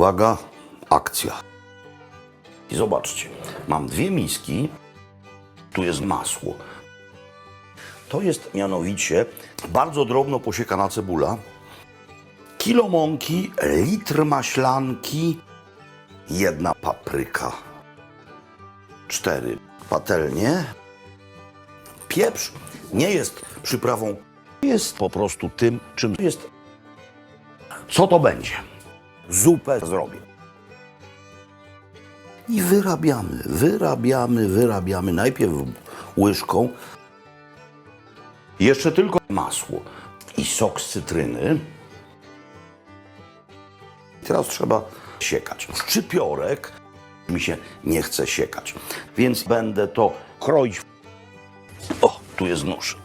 Uwaga, akcja. I zobaczcie, mam dwie miski, tu jest masło. To jest mianowicie bardzo drobno posiekana cebula, kilo mąki, litr maślanki, jedna papryka, cztery patelnie. Pieprz nie jest przyprawą, jest po prostu tym, czym jest. Co to będzie? Zupę zrobię. I wyrabiamy, wyrabiamy, wyrabiamy. Najpierw łyżką. Jeszcze tylko masło i sok z cytryny. Teraz trzeba siekać. Szczypiorek mi się nie chce siekać, więc będę to kroić. O, tu jest nóż.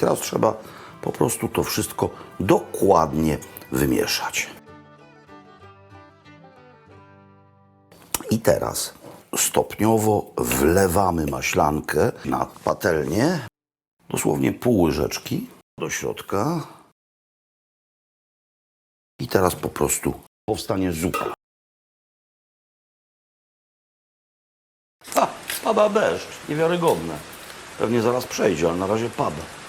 Teraz trzeba po prostu to wszystko dokładnie wymieszać. I teraz stopniowo wlewamy maślankę na patelnię, dosłownie pół łyżeczki do środka. I teraz po prostu powstanie zupa. Ha, spada deszcz, niewiarygodne. Pewnie zaraz przejdzie, ale na razie pada.